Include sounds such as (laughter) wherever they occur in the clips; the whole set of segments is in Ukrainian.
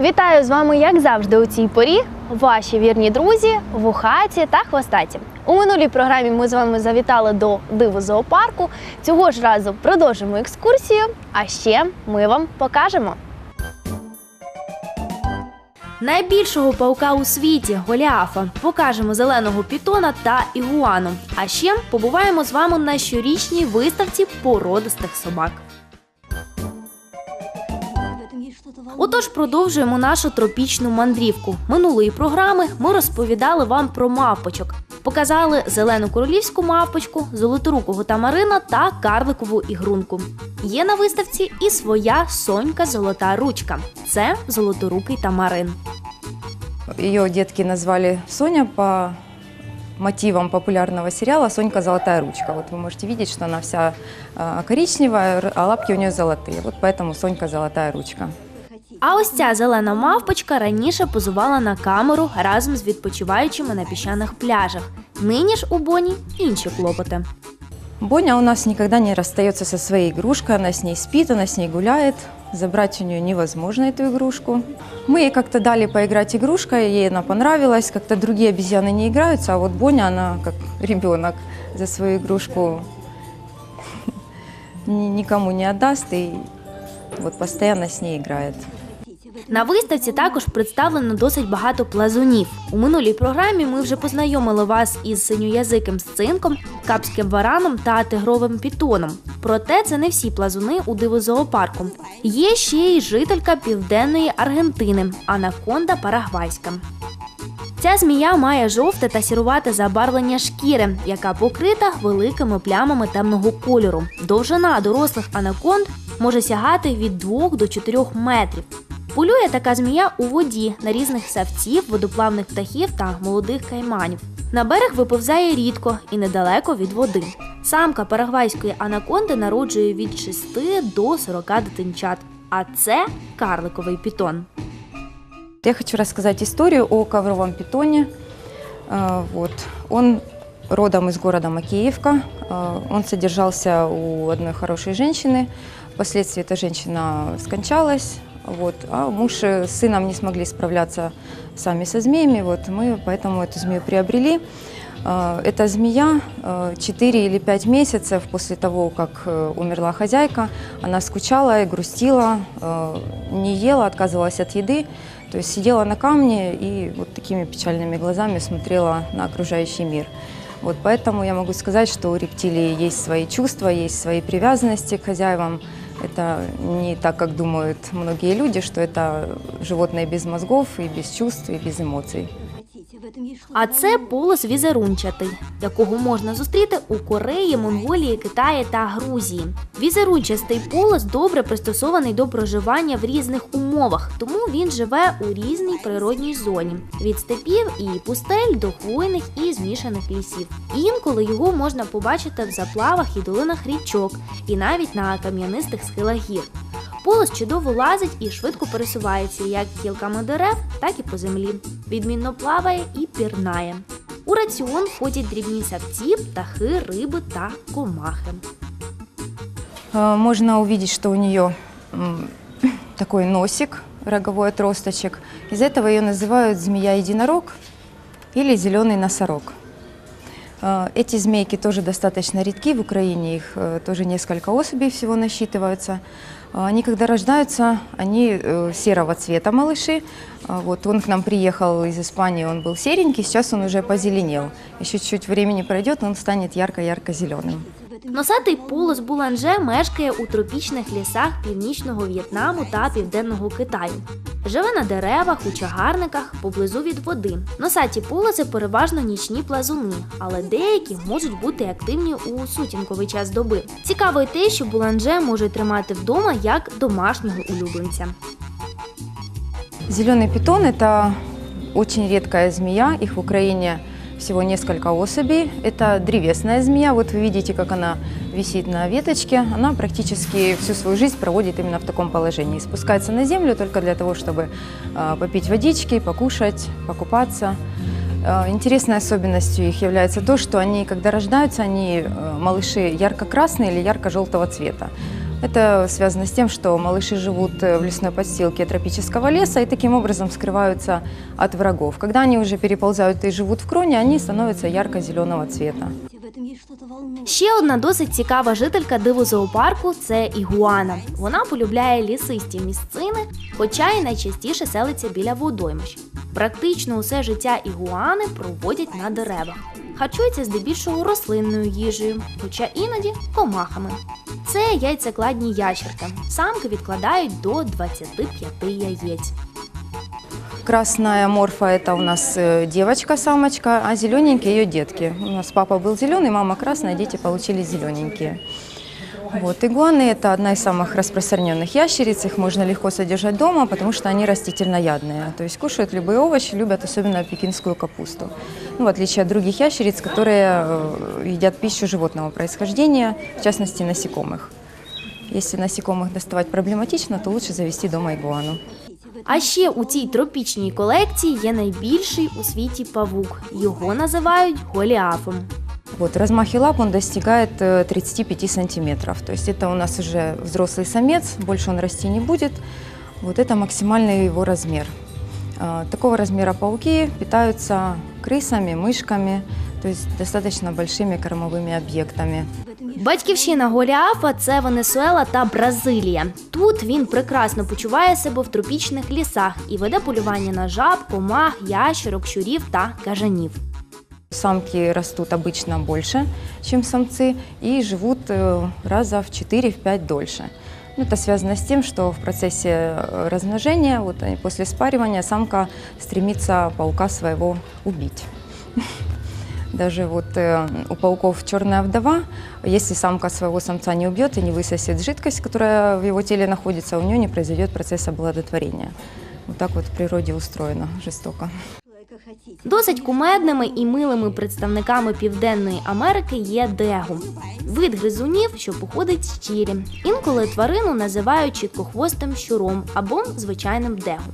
Вітаю з вами, як завжди, у цій порі. Ваші вірні друзі, вухаті та хвостаті. У минулій програмі ми з вами завітали до диву зоопарку. Цього ж разу продовжимо екскурсію. А ще ми вам покажемо. Найбільшого паука у світі Голіафа. Покажемо зеленого пітона та ігуану. А ще побуваємо з вами на щорічній виставці породистих собак. Отож, продовжуємо нашу тропічну мандрівку. Минулої програми ми розповідали вам про мавпочок. Показали зелену королівську мавпочку, золоторукого тамарина та карликову ігрунку. Є на виставці і своя сонька золота ручка. Це золоторукий тамарин. Ее детки назвали Соня по мотивам популярного сериала «Сонька золотая ручка». Вот вы можете видеть, что она вся а, коричневая, р- а лапки у нее золотые. Вот поэтому Сонька золотая ручка. А ось ця зелена мавпочка раніше позувала на камеру разом з відпочиваючими на піщаних пляжах. Нині ж у Боні інші клопоти. Боня у нас никогда не расстается со своей игрушкой, она с ней спит, она с ней гуляет. Забрать у нее невозможно эту игрушку. Мы ей как-то дали поиграть игрушкой, ей она понравилась. Как-то другие обезьяны не играются, а вот Боня, она как ребенок за свою игрушку ни- никому не отдаст и вот постоянно с ней играет. На виставці також представлено досить багато плазунів. У минулій програмі ми вже познайомили вас із синьоязиким сцинком, капським вараном та тигровим пітоном. Проте це не всі плазуни у дивозоопарку. Є ще й жителька південної Аргентини анаконда парагвайська. Ця змія має жовте та сірувате забарвлення шкіри, яка покрита великими плямами темного кольору. Довжина дорослих анаконд може сягати від 2 до 4 метрів. Полює така змія у воді на різних савців, водоплавних птахів та молодих кайманів. На берег виповзає рідко і недалеко від води. Самка парагвайської анаконди народжує від 6 до 40 дитинчат. А це карликовий пітон. Я хочу рассказать историю о ковровом питоне. Э, Вот. Он родом из города Макеевка. Э, Он содержался у одной хорошей женщины. Впоследствии эта женщина скончалась. Вот. А муж с сыном не смогли справляться сами со змеями. Вот. Мы поэтому эту змею приобрели. Э, Эта змея 4 или 5 месяцев после того, как э, умерла хозяйка, она скучала и грустила, э, не ела, отказывалась от еды. То есть сидела на камне и вот такими печальными глазами смотрела на окружающий мир. Вот поэтому я могу сказать, что у рептилий есть свои чувства, есть свои привязанности к хозяевам. Это не так, как думают многие люди, что это животные без мозгов и без чувств и без эмоций. А це полос візерунчатий, якого можна зустріти у Кореї, Монголії, Китаї та Грузії. Візерунчастий полос добре пристосований до проживання в різних умовах, тому він живе у різній природній зоні від степів і пустель до хвойних і змішаних лісів. Інколи його можна побачити в заплавах і долинах річок, і навіть на кам'янистих схилах гір. Полос чудово лазить і швидко пересувається як кілками дерев, так і по землі. Відмінно плаває і пірнає. У раціон входять дрібні савці, птахи, риби та комахи. Э, Можно увидеть, что у нее м, такой носик, роговой отросточек. Из этого ее называют змея-единорог или зеленый носорог. Э, Эти змейки тоже достаточно редки в Украине, их э, тоже несколько особей всего насчитываются. Э, Они, когда рождаются, они э, серого цвета малыши. А Вот он к нам приехал из Испании, он был серенький, сейчас он уже позеленел. Еще чуть времени пройдет, он станет ярко-ярко зеленым. Носатий полос буланже мешкає у тропічних лісах північного В'єтнаму та південного Китаю. Живе на деревах, у чагарниках, поблизу від води. Носаті полоси переважно нічні плазуни, але деякі можуть бути активні у сутінковий час доби. Цікаво й те, що буланже може тримати вдома як домашнього улюбленця. Зеленый питон – это очень редкая змея, их в Украине всего несколько особей. Это древесная змея, вот вы видите, как она висит на веточке. Она практически всю свою жизнь проводит именно в таком положении. Спускается на землю только для того, чтобы а, попить водички, покушать, покупаться. А, Интересной особенностью их является то, что они, когда рождаются, они, э, малыши, ярко-красные или ярко-желтого цвета. Это связано с тем, что малыши живут э, в лесной подстилке тропического леса и таким образом скрываются от врагов. Когда они уже переползают и живут в кроне, они становятся ярко-зеленого цвета. В этом есть что-то волнующее. Ще одна досить цікава жителька дивозоопарку це ігуана. Вона полюбляє лісисті місцини, хоча й найчастіше селиться біля водоймищ. Практично усе життя ігуани проводять на деревах. Харчується здебільшого рослинною їжею, хоча іноді комахами. Це яйцекладні ящерки. Самки відкладають до 25 яєць. Красная морфа – это у нас э, девочка-самочка, а зелененькие ее детки. У нас папа был зеленый, мама красная, дети получили зелененькие. Вот. Игуаны – это одна из самых распространенных ящериц. Их можно легко содержать дома, потому что они растительноядные. То есть кушают любые овощи, любят особенно пекинскую капусту. Ну, в отличие от других ящериц, которые э, едят пищу животного происхождения, в частности, насекомых. Если насекомых доставать проблематично, то лучше завести дома игуану. А ще у цій тропічній колекції є найбільший у світі павук. Його називають голіафом. Вот, размахи лап он достигает э, 35 сантиметров. То есть это у нас уже взрослый самец, больше он расти не будет. Вот это максимальный его размер. А, Такого размера пауки питаются крысами, мышками, то есть достаточно большими кормовыми объектами. В этом есть Батьківщина Голіафа це Венесуела та Бразилія. Тут він прекрасно почуває себе в тропічних лісах і веде полювання на жаб, комах, ящерок, щурів та кажанів. Самки растут обычно больше, чем самцы, и живут э, раза в 4-5 дольше. Ну, Это связано с тем, что в процессе э, размножения, вот они после спаривания, самка стремится паука своего убить. (laughs) Даже вот э, у пауков черная вдова, если самка своего самца не убьет и не высосет жидкость, которая в его теле находится, у нее не произойдет процесс оплодотворения. Вот так вот в природе устроено жестоко. Досить кумедними і милими представниками Південної Америки є дегу. Вид гризунів, що походить з Чилі. Інколи тварину називають чіткохвостим щуром або звичайним дегу.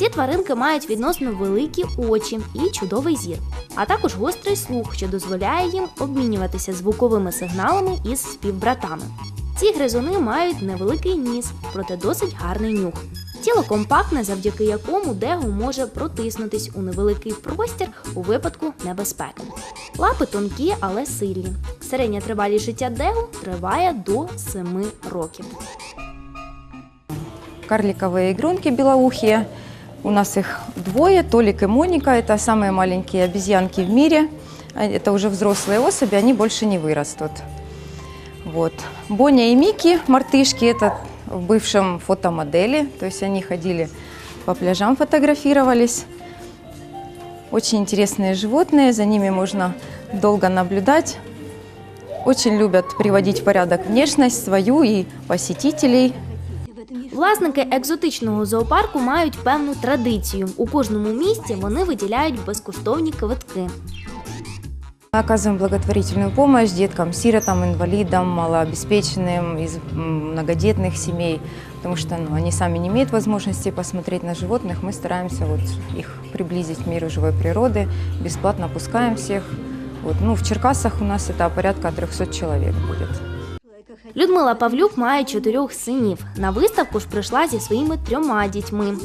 Ці тваринки мають відносно великі очі і чудовий зір, а також гострий слух, що дозволяє їм обмінюватися звуковими сигналами із співбратами. Ці гризуни мають невеликий ніс, проте досить гарний нюх. Тіло компактне, завдяки якому дегу може протиснутись у невеликий простір у випадку небезпеки. Лапи тонкі, але сильні. Середня тривалість життя дегу триває до 7 років. Карликовые игрунки белоухие. У нас их двое, Толик и Моника. Это самые маленькие обезьянки в мире. А Это уже взрослые особи, они больше не вырастут. Вот. Боня и Мики, мартышки, это в бывшем фотомодели. То есть они ходили по пляжам, фотографировались. Очень интересные животные, за ними можно долго наблюдать. Очень любят приводить в порядок внешность свою и посетителей. В этом есть Власники екзотичного зоопарку мають певну традицію. У кожному місті вони виділяють безкоштовні квитки. Мы оказываем благотворительную помощь деткам, сиротам, инвалидам, малообеспеченным из многодетных семей, потому что ну, они сами не имеют возможности посмотреть на животных. Мы стараемся вот их приблизить к миру живой природы, бесплатно пускаем всех. Вот, ну, в Черкасах у нас это порядка 300 человек будет. Людмила Павлюк має чотирьох синів. На виставку ж прийшла зі своїми трьома дітьми.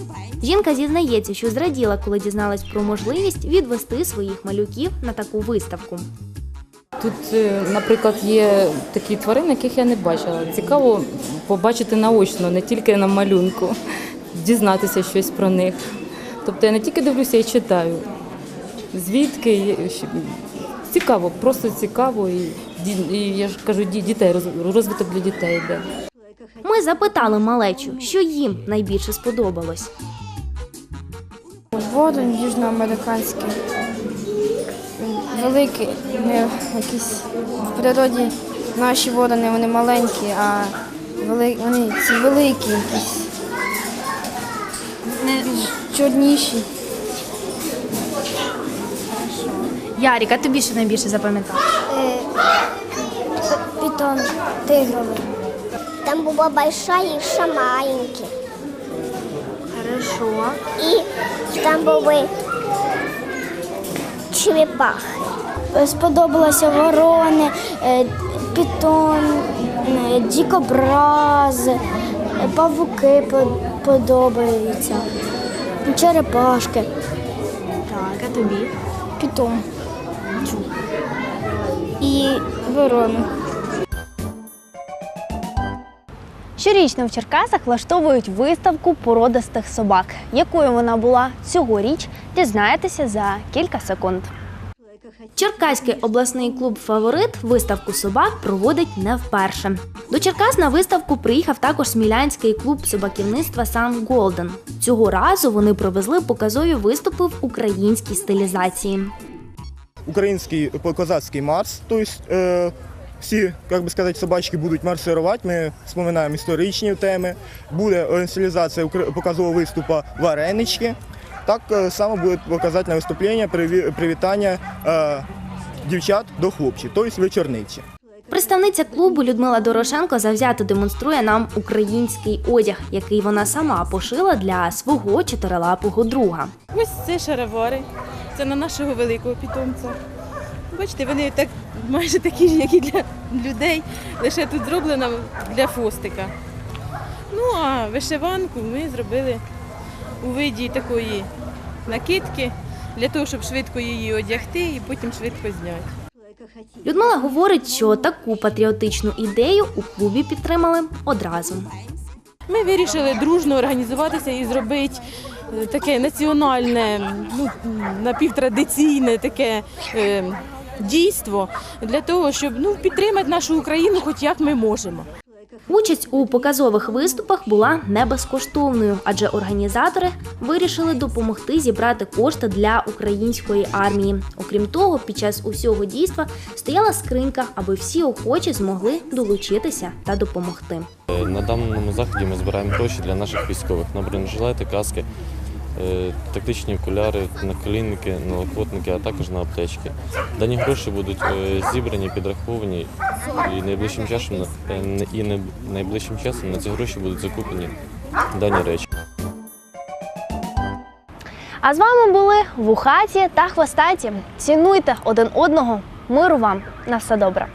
Жінка зізнається, що зраділа, коли дізналась про можливість відвести своїх малюків на таку виставку. Тут, е, наприклад, є такі тварини, яких я не бачила. Цікаво побачити наочно, не тільки на малюнку, дізнатися щось про них. Тобто я не тільки дивлюся, я читаю. Звідки цікаво, просто цікаво. І я ж кажу, дітей розвиток для дітей йде. Ми запитали малечу, що їм найбільше сподобалось. Водень южноамериканський. Великий, не якісь в природі наші ворони вони маленькі, а вели, вони ці великі якісь. Чорніші. Ярік, а тобі що найбільше запам'ятав? Питон тигровый. Там была большая и еще маленький. Хорошо. И там були черепахи. Сподобалося ворони, е, Пітон, е, дікобрази, е, павуки по- подобаються, черепашки. Так, а тобі? Пітон. І ворона. Щорічно в Черкасах влаштовують виставку породистих собак. Якою вона була цьогоріч, дізнаєтеся за кілька секунд. Черкаський обласний клуб Фаворит виставку собак проводить не вперше. До Черкас на виставку приїхав також смілянський клуб собаківництва Сан Голден. Цього разу вони провезли показові виступи в українській стилізації. Украинский козацкий марс, то есть э, всі, як би сказати, собачки будуть марсирувати. Ми вспоминаємо історичні теми. Буде інсталізація укр- показового виступу варенички. Так е, само буде показательне виступлення, приві- привітання е, дівчат до хлопців, тобто вечорниці. Представниця клубу Людмила Дорошенко завзято демонструє нам український одяг, який вона сама пошила для свого чотирилапого друга. Ось це шаровари. Це на нашого великого питомця. Бачите, вони так майже такі ж, як і для людей, лише тут зроблено для фостика. Ну а вишиванку ми зробили у виді такої накидки для того, щоб швидко її одягти і потім швидко зняти. Людмила говорить, що таку патріотичну ідею у клубі підтримали одразу. Ми вирішили дружно організуватися і зробити таке національне, ну, напівтрадиційне таке е, дійство для того, щоб ну, підтримати нашу Україну, хоч як ми можемо. Участь у показових виступах була не безкоштовною, адже організатори вирішили допомогти зібрати кошти для української армії. Окрім того, під час усього дійства стояла скринька, аби всі охочі змогли долучитися та допомогти. Е, На даному заході ми збираємо гроші для наших військових на бронежилети, каски, тактичні окуляри, наколінники, налокотники, а також на аптечки. Дані гроші будуть е, зібрані, підраховані і найближчим часом е, і найближчим часом на ці гроші будуть закуплені дані речі. А з вами були Вухаті та Хвостаті. Цінуйте один одного. Миру вам на все добре.